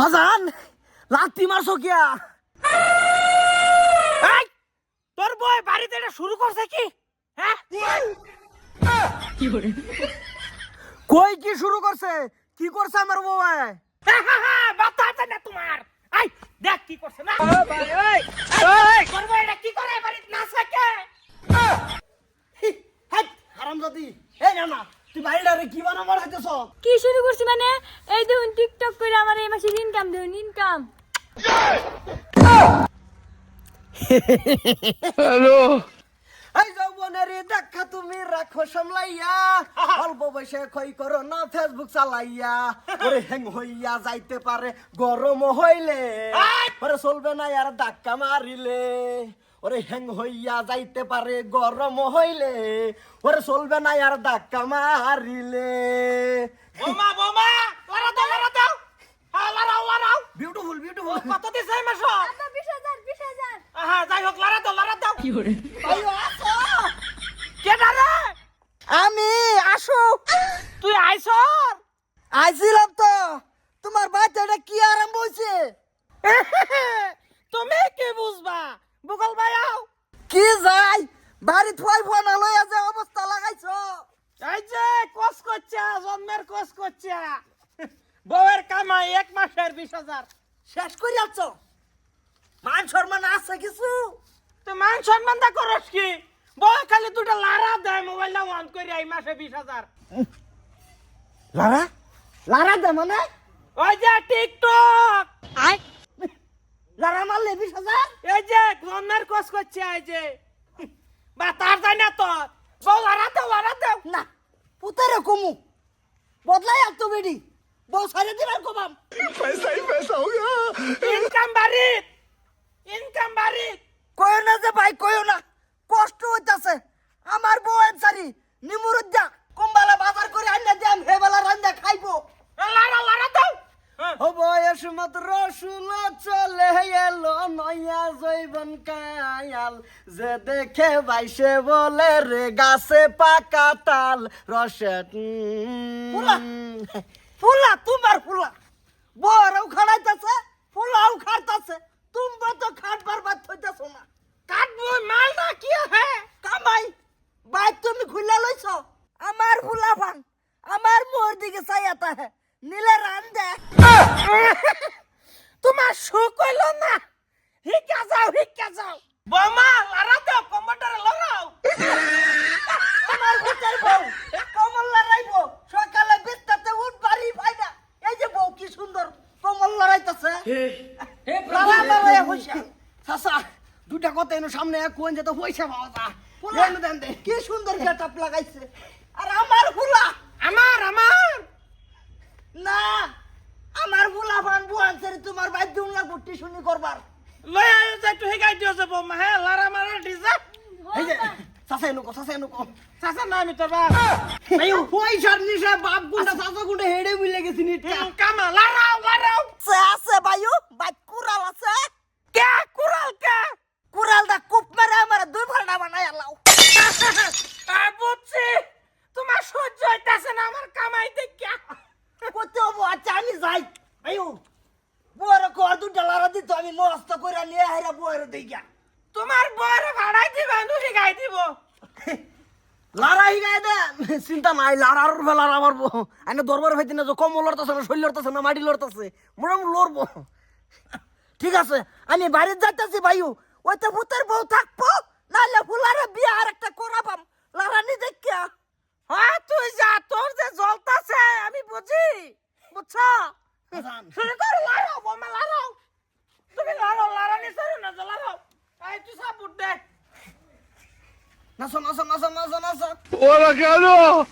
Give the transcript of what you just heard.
বাজান লাত্তি মারছো কিয়া? তোর বই বাড়িতে এটা শুরু করছে কি? হ্যাঁ? কই কি শুরু করছে? কি করছে আমার বউ বাচ্চা আছে না তোমার। আই দেখ কি করছে না এই, তোর বই এটা কি করে বাড়িতে না থাকে হাই হারামজাদি এই না না তুই বাড়িটারে কি মারাইতেছ কি শুরু করছি মানে? এই দেখুন টিকটক করে আমার এই মাসের ইনকাম দেখুন ইনকাম এই যৌবনের দেখা তুমি রাখো সামলাইয়া। অল্প বয়সে ক্ষয় করো না ফেসবুক চালাইয়া। ওরে হ্যাং হইয়া যাইতে পারে গরম হইলে। ওরে চলবে না আর ধাক্কা মারিলে। ওরে হ্যাং হইয়া যাইতে পারে গরম হইলে। ওরে চলবে না আর ধাক্কা মারিলে। বোমা বোমা! লারা দাও লারা দাও! হ্যাঁ লারাও লারাও বিউটিফুল বিউটিফুল কত দিছে মাস? হ্যাঁ যাই হোক লারা দাও লারা দাও। কেডা রে? আমি আসো তুই আইসর আইছিলাম তো। তোমার বাচ্চাটা কি আরম্ভ হয়েছে তুমি কি বুঝবা বুগল ভাই আও কি যাই? বাড়ি থুয়াই ফোন লইয়া যে অবস্থা লাগাইছো? এই যে কস করছে জন্মের কস করছে। বউয়ের কামাই এক মাসের বিশ হাজার। শেষ করে যাচ্ছ মান সম্মান আছে কিছু? তো মান সম্মান দা করস কি? বউ খালি দুটা লারা দেয় মোবাইলটা অন করে এই মাসে বিশ হাজার। লারা? লারা দে মানে? ওই যে টিকটক। লারা মারলে বিশ হাজার? এই যে জন্মের কস করছে এই যে। বা তার যায় না তো। বউ দেও লারা না পুতারে কমু। বদলাই আর তো বেডি। বউ সারে দিবার কমাম ইনকাম বাড়ি ইনকাম বাড়ি কয় না যে ভাই কয়ো নয়া জৈবন কায়াল যে দেখে বাইসে বলে রে গাছে পাকা তাল রসে ফুলা ফুলা তোমার ফুলা। বড়ও খাড়াইতেছে ফুলাও খাড়তাছে তোমরা তো খাটবার বাদ হইতেছো না। কাটবো মাল না কি হে কামাই বাইক তুমি খুলে লইছ? আমার ফুলা ফান আমার মোর দিকে চাইয়াতা হে নীলে রান দে। তোমার সুখ হইল না? হিকা যাও হিকা যাও বোমা লারা দাও কম্পিউটারে লড়াও। আমার বউ কমল লড়াইব সকালে বিস্তাতে উঠ বাড়ি ফাইনা এই যে বউ কি সুন্দর কমল লড়াইতেছে লালা লড়াই হইছে সাসা দুটা কথা এনো সামনে কোন যেত হইছে বাবা দেন দেন দে কি সুন্দর গেটআপ লাগাইছে। আর আমার ফুলা আমার আমার। না আমার ফুলা ফান বুয়ান সেরে তোমার বাইর দিউন লাগবো টিউশনি করবার। লই আয় যে একটু দিও যে বোমা হে লারা মারা ডিজা এই যে চাচা না আমি তোর বা এই পয়সার নিশা বাপ গুন্ডা সাসা গুন্ডা হেডে মিলে গেছি নিটা কামা লারাও লারাও আছে আছে বায়ু বাইক কুরাল আছে। কে কুরাল কে? কুরাল দা কুপ মেরে আমার দুই ভাড়া বানাই আলাও। আর বুঝছি তোমার সহ্য হইতাছে না আমার কামাই দেখিয়া। করতে হব আচ্ছা আমি যাই। আয়ু। কর দু ডলার দিত আমি মস্ত করে নিয়ে হাইরা বুয়ার তোমার বউয়ের ভাড়াই দিবা নু দে চিন্তা নাই লড়ার বেলার আমার আইনে দরবার হইতে না কম লড়তেছে না শৈল লড়তেছে না মাটি লড়তেছে মোরা লড়বো। ঠিক আছে আমি বাড়িতে যাইতেছি ভাইউ ওইতে ভূতের বউ থাকব নাহলে ফুলারে বিয়ে আর একটা করাবাম লড়ানি দেখিয়া হ্যাঁ তুই যা তোর যে জ্বলতাছে আমি বুঝি বুঝছ শুরু কর লাড়াও বোমা লাড়াও তুমি লাড়াও লাড়ানি সরো না যে লাড়াও এই তুই সাপুট দে নাচো নাচো নাচো নাচো নাচো ¡Hola, cabrón!